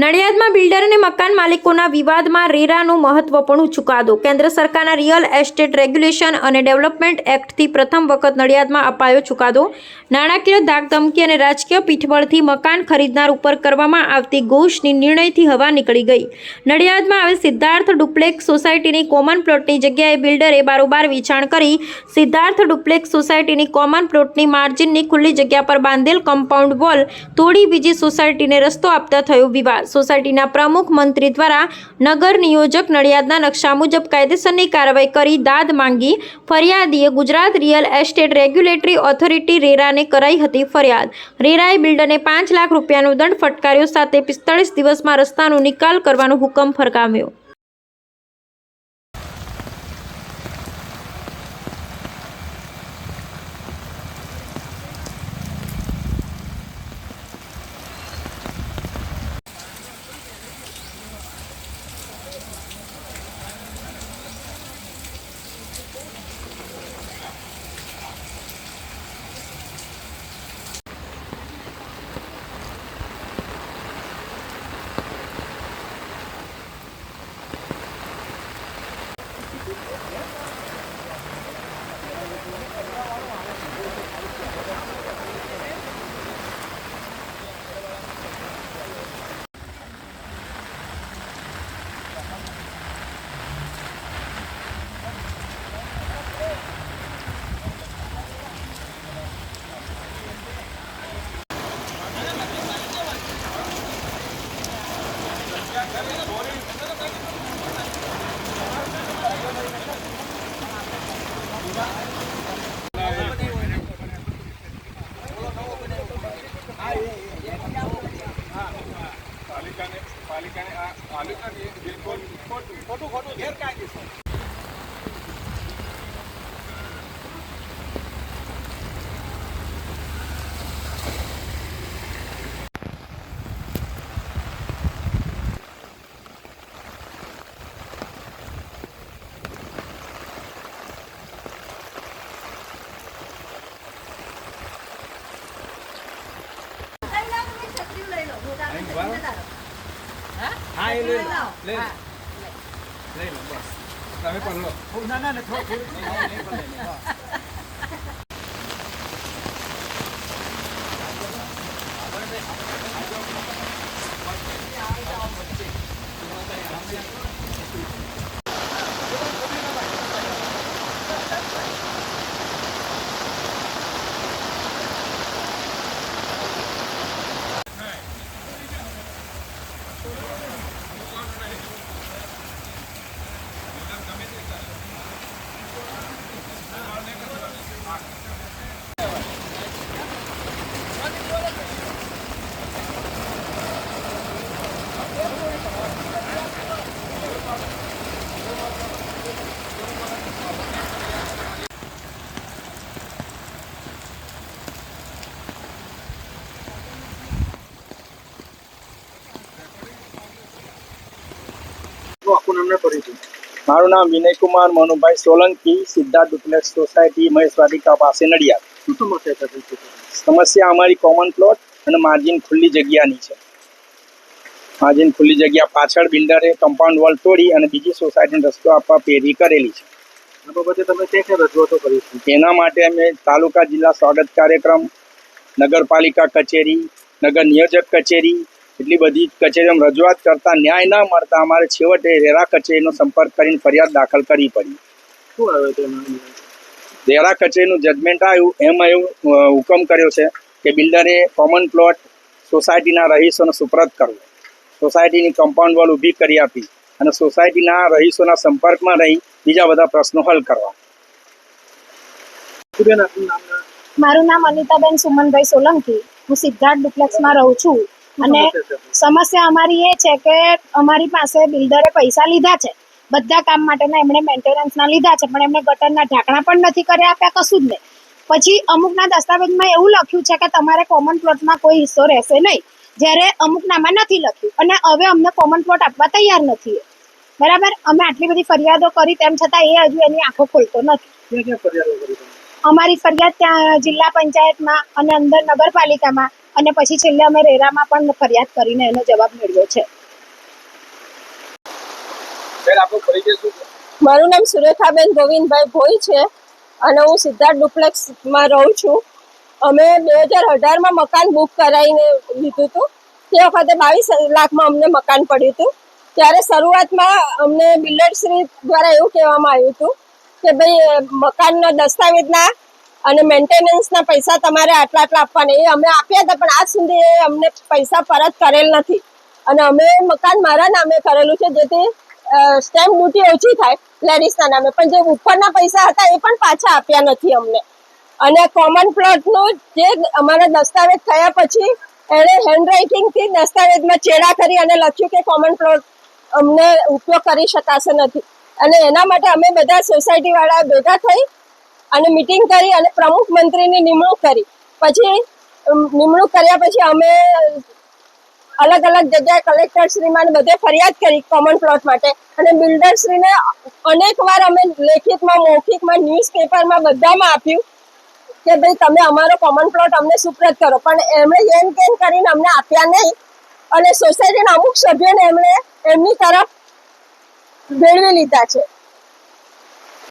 નડિયાદમાં builder અને મકાન માલિકોના વિવાદમાં રેરાનો મહત્વપૂર્ણ ચુકાદો. કેન્દ્ર સરકારના રિયલ એસ્ટેટ રેગ્યુલેશન અને ડેવલપમેન્ટ એક્ટથી પ્રથમ વખત નડિયાદમાં અપાયો ચુકાદો. નાણાકીય ધાકધમકી અને રાજકીય પીઠબળથી મકાન ખરીદનાર ઉપર કરવામાં આવતી ઘોષની નિર્ણયથી હવા નીકળી ગઈ. નડિયાદમાં હવે સિદ્ધાર્થ ડુપ્લેક્સ સોસાયટીની કોમન પ્લોટની જગ્યાએ બિલ્ડરે બારોબાર વેચાણ કરી સિદ્ધાર્થ ડુપ્લેક્સ સોસાયટીની કોમન પ્લોટની માર્જિનની ખુલ્લી જગ્યા પર બાંધેલ કમ્પાઉન્ડ વોલ તોડી બીજી સોસાયટીને રસ્તો આપતા થયો વિવાદ. સોસાયટીના પ્રમુખ મંત્રી દ્વારા નગર નિયોજક નડિયાદના નકશા મુજબ કાયદેસરની કાર્યવાહી કરી દાદ માંગી. ફરિયાદીએ Gujarat real estate regulatory authority રેરાને કરાઈ હતી ફરિયાદ. રેરાએ બિલ્ડરને પાંચ લાખ રૂપિયાનો દંડ ફટકાર્યો સાથે પિસ્તાળીસ દિવસમાં રસ્તાનો નિકાલ કરવાનો હુકમ ફરકાવ્યો. પાલિકાને પાલિકાને આ પાલિકાની બિલકુલ ખોટું ખોટું ગેરકાયદેસર હા એ લઈ લે લઈ લો બસ તમે પણ લો ના ના થોડું મારું નામ વિનયકુમાર મનુભાઈ સોલંકી સિદ્ધાર્થ ડુપ્લેક્સ સોસાયટી મહેશ વાટિકા પાસે નડિયાદ. સમસ્યા અમારી કોમન પ્લોટ અને માર્જિન ખુલ્લી જગ્યાની છે. માર્જિન ખુલ્લી જગ્યા પાછળ બિલ્ડરે કમ્પાઉન્ડ વોલ તોડી અને બીજી સોસાયટીને રસ્તો આપવા પેરી કરેલી છે. આ બાબતે તમે ક્યાં ક્યાં રજૂઆતો કરી છે? એના માટે અમે તાલુકા જિલ્લા સ્વાગત કાર્યક્રમ નગરપાલિકા કચેરી નગર નિયોજક કચેરી એટલી બધી કચેરીઓમાં રજૂઆત કરતા ન્યાય ન મળતા અમારે છેવટે રેરા કચેરીનો સંપર્ક કરીને ફરિયાદ દાખલ કરવી પડી. શું આવે છે રેરા કચેરીનું જજમેન્ટ આવ્યું એમાં એવું હુકમ કર્યો છે કે બિલ્ડરે કોમન પ્લોટ સોસાયટીના રહીશોને સુપ્રત કરવો. સોસાયટીની કમ્પાઉન્ડ વોલ ઊભી કરી આપી અને સોસાયટીના રહીશોના સંપર્કમાં રહી બીજા બધા પ્રશ્નો હલ કરવા. મારું નામ અનિતાબેન સુમનભાઈ સોલંકી. હું સિદ્ધાર્થ ડુપ્લેક્સમાં રહું છું. અને સમસ્યા અમારી એ છે કે અમારી પાસે બિલ્ડરે પૈસા લીધા છે. બધા કામ માટેના એમણે મેન્ટેનન્સના લીધા છે પણ એમણે ગટરના ઢાંકણા પણ નથી કરી આપ્યા કશું જ નહીં. પછી અમુકના દસ્તાવેજમાં એવું લખ્યું છે કે તમારે કોમન પ્લોટમાં કોઈ હિસ્સો રહેશે નહીં. જ્યારે અમુકનામાં નથી લખ્યું. અને હવે અમને કોમન પ્લોટ આપવા તૈયાર નથી બરાબર? અમે આટલી બધી ફરિયાદો કરી તેમ છતાં એ હજુ એની આંખો ખોલતો નથી. અમારી ફરિયાદ ત્યાં જિલ્લા પંચાયતમાં અને અંદર નગરપાલિકામાં અને પછી છેલ્લે અમે રેરામાં પણ ફરિયાદ કરીને એનો જવાબ મેળવ્યો છે. મારું નામ સુરેખાબેન ગોવિંદભાઈ ભોઈ છે અને હું સિદ્ધાર્થ ડુપ્લેક્સમાં રહું છું. અમે બે હજાર અઢારમાં મકાન બુક કરાવીને લીધું હતું. તે વખતે બાવીસ લાખમાં અમને મકાન પડ્યું હતું. ત્યારે શરૂઆતમાં અમને બિલ્ડરશ્રી દ્વારા એવું કહેવામાં આવ્યું હતું કે ભાઈ મકાનના દસ્તાવેજના અને મેન્ટેનન્સના પૈસા તમારે આટલા આટલા આપવાના. એ અમે આપ્યા હતા, પણ આજ સુધી એ અમને પૈસા પરત કરેલ નથી. અને અમે મકાન મારા નામે કરેલું છે, જેથી સ્ટેમ્પ ડ્યુટી ઓછી થાય લેડીઝના નામે. પણ જે ઉપરના પૈસા હતા, એ પણ પાછા આપ્યા નથી અમને. અને કોમન પ્લોટનું જે અમારા દસ્તાવેજ થયા પછી, એણે હેન્ડરાઇટિંગથી દસ્તાવેજમાં ચેડા કરી અને લખ્યું કે કોમન પ્લોટ અમને ઉપયોગ કરી શકાશે નથી. અને એના માટે અમે બધા સોસાયટી વાળા ભેગા થઈ અને મિટિંગ કરી અને પ્રમુખ મંત્રીની નિમણૂક કરી. પછી નિમણૂક કર્યા પછી અમે અલગ અલગ જગ્યાએ કલેક્ટર શ્રીમાં બધે ફરિયાદ કરી કોમન પ્લોટ માટે. અને બિલ્ડર શ્રીને અનેક વાર અમે લેખિતમાં, મૌખિકમાં ન્યૂઝપેપરમાં બધામાં આપ્યું કે ભાઈ તમે અમારો કોમન પ્લોટ અમને સુપ્રત કરો. પણ એમણે એમ કેમ કરીને અમને આપ્યા નહીં. અને સોસાયટીના અમુક સભ્યોને એમણે એમની તરફ ભેળવી લીધા છે.